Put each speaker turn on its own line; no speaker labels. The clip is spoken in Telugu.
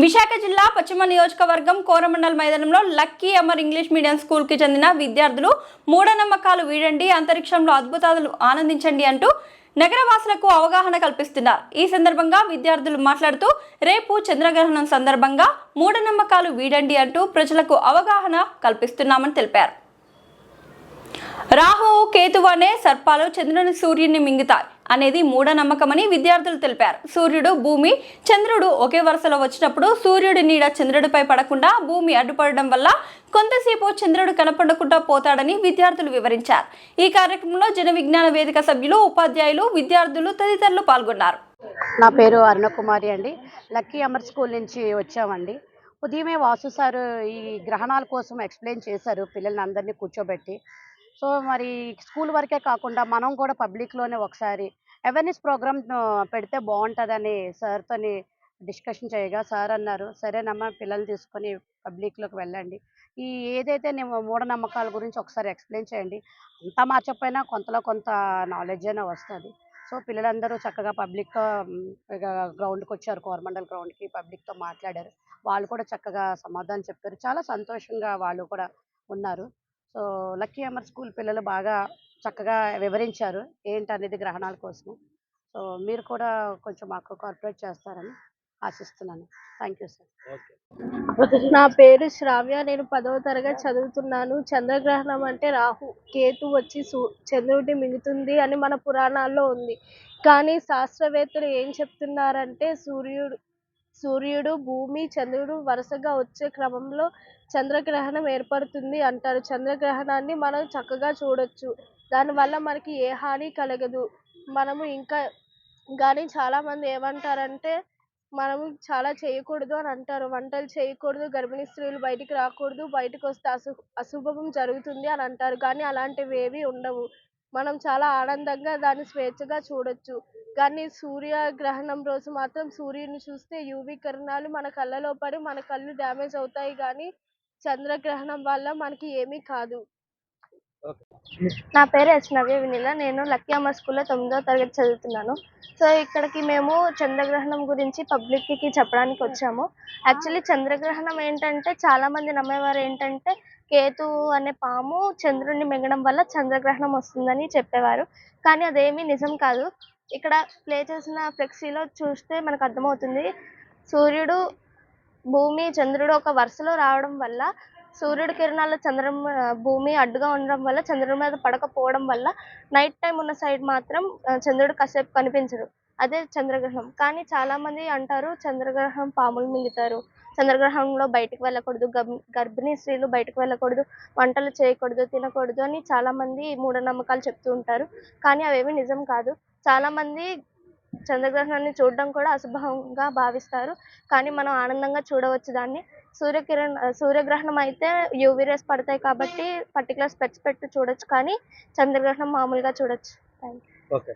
విశాఖ జిల్లా పశ్చిమ నియోజకవర్గం కోరమండల్ మైదానంలో లక్కీ అమర్ ఇంగ్లీష్ మీడియం స్కూల్కి చెందిన విద్యార్థులు మూఢనమ్మకాలు వీడండి అంతరిక్షంలో అద్భుతాలు ఆనందించండి అంటూ నగరవాసులకు అవగాహన కల్పిస్తున్నారు. ఈ సందర్భంగా విద్యార్థులు మాట్లాడుతూ రేపు చంద్రగ్రహణం సందర్భంగా మూఢనమ్మకాలు వీడండి అంటూ ప్రజలకు అవగాహన కల్పిస్తున్నామని తెలిపారు. రాహువు కేతువు అనే సర్పాలు చంద్రుని సూర్యుని మింగుతాయి. అనేది మూఢనమ్మకమని విద్యార్థులు తెలిపారు. సూర్యుడు భూమి చంద్రుడు ఒకే వరుసలో వచ్చినప్పుడు సూర్యుడి నీడ చంద్రుడిపై పడకుండా భూమి అడ్డుపడడం వల్ల కొంతసేపు చంద్రుడు కనపడకుండా పోతాడని విద్యార్థులు వివరించారు. ఈ కార్యక్రమంలో జన విజ్ఞాన వేదిక సభ్యులు ఉపాధ్యాయులు విద్యార్థులు తదితరులు పాల్గొన్నారు.
నా పేరు అరుణకుమారి అండి. లక్కీ అమర్ స్కూల్ నుంచి వచ్చామండి. ఉదయమే వాసు సార్ ఈ గ్రహణాల కోసం ఎక్స్ప్లెయిన్ చేశారు పిల్లల్ని అందరినీ కూర్చోబెట్టి. సో మరి స్కూల్ వరకే కాకుండా మనం కూడా పబ్లిక్లోనే ఒకసారి అవేర్నెస్ ప్రోగ్రామ్ పెడితే బాగుంటుందని సార్తో డిస్కషన్ చేయగా సార్ అన్నారు సరేనమ్మా పిల్లల్ని తీసుకొని పబ్లిక్లోకి వెళ్ళండి. ఈ ఏదైతే నేను మూఢనమ్మకాల గురించి ఒకసారి ఎక్స్ప్లెయిన్ చేయండి. అంతా మార్చకపోయినా కొంతలో కొంత నాలెడ్జ్ అయినా వస్తుంది. సో పిల్లలందరూ చక్కగా పబ్లిక్ గ్రౌండ్కి వచ్చారు కోరమండల్ గ్రౌండ్కి పబ్లిక్తో మాట్లాడారు. వాళ్ళు కూడా చక్కగా సమాధానం చెప్పారు. చాలా సంతోషంగా వాళ్ళు కూడా ఉన్నారు. సో లక్కీ అమర్ స్కూల్ పిల్లలు బాగా చక్కగా వివరించారు ఏంటనేది గ్రహణాల కోసం. సో మీరు కూడా కొంచెం మాకు కోఆపరేట్ చేస్తారని ఆశిస్తున్నాను. Thank you sir.
నా పేరు శ్రావ్య నేను పదవ తరగతి చదువుతున్నాను. చంద్రగ్రహణం అంటే రాహు కేతు వచ్చి సూ చంద్రుడిని మింగుతుంది అని మన పురాణాల్లో ఉంది. కానీ శాస్త్రవేత్తలు ఏం చెప్తున్నారంటే సూర్యుడు సూర్యుడు భూమి చంద్రుడు వరుసగా వచ్చే క్రమంలో చంద్రగ్రహణం ఏర్పడుతుంది అంటారు. చంద్రగ్రహణాన్ని మనం చక్కగా చూడొచ్చు. దానివల్ల మనకి ఏ హాని కలగదు. మనము ఇంకా కానీ చాలామంది ఏమంటారంటే మనము చాలా చేయకూడదు అని అంటారు. వంటలు చేయకూడదు గర్భిణీ స్త్రీలు బయటికి రాకూడదు బయటకు వస్తే అశు అశుభం జరుగుతుంది అని అంటారు. కానీ అలాంటివి ఏవి ఉండవు. మనం చాలా ఆనందంగా దాన్ని స్వేచ్ఛగా చూడొచ్చు. కానీ సూర్యగ్రహణం రోజు మాత్రం సూర్యుని చూస్తే యూవి కిరణాలు మన కళ్ళలో పడి మన కళ్ళు డ్యామేజ్ అవుతాయి కానీ చంద్రగ్రహణం వల్ల మనకి ఏమీ కాదు. నా పేరు ఎస్ నవ్య వినిల. నేను లక్కీ అమ్మ స్కూల్లో తొమ్మిదో తరగతి చదువుతున్నాను. సో ఇక్కడికి మేము చంద్రగ్రహణం గురించి పబ్లిక్కి చెప్పడానికి వచ్చాము. యాక్చువల్లీ చంద్రగ్రహణం ఏంటంటే చాలా మంది నమ్మేవారు ఏంటంటే కేతు అనే పాము చంద్రుడిని మింగడం వల్ల చంద్రగ్రహణం వస్తుందని చెప్పేవారు. కానీ అదేమీ నిజం కాదు. ఇక్కడ ప్లే చేసిన ఫ్లెక్సీలో చూస్తే మనకు అర్థమవుతుంది. సూర్యుడు భూమి చంద్రుడు ఒక వరుసలో రావడం వల్ల సూర్యుడి కిరణాలు చంద్రం భూమి అడ్డుగా ఉండడం వల్ల చంద్రుడి మీద పడకపోవడం వల్ల నైట్ టైం ఉన్న సైడ్ మాత్రం చంద్రుడు కాసేపు కనిపించడు. అదే చంద్రగ్రహణం. కానీ చాలామంది అంటారు చంద్రగ్రహణం పాములు మింగుతారు. చంద్రగ్రహణంలో బయటకు వెళ్ళకూడదు. గర్భిణీ స్త్రీలు బయటకు వెళ్ళకూడదు. వంటలు చేయకూడదు తినకూడదు అని చాలామంది మూఢనమ్మకాలు చెప్తూ ఉంటారు. కానీ అవేమి నిజం కాదు. చాలామంది చంద్రగ్రహణాన్ని చూడడం కూడా అశుభంగా భావిస్తారు. కానీ మనం ఆనందంగా చూడవచ్చు దాన్ని. సూర్యకిరణ సూర్యగ్రహణం అయితే యూవీ రేస్ పడతాయి కాబట్టి పర్టికులర్ స్పెట్స్ పెట్టి చూడొచ్చు. కానీ చంద్రగ్రహణం మామూలుగా చూడొచ్చు. Thank you
okay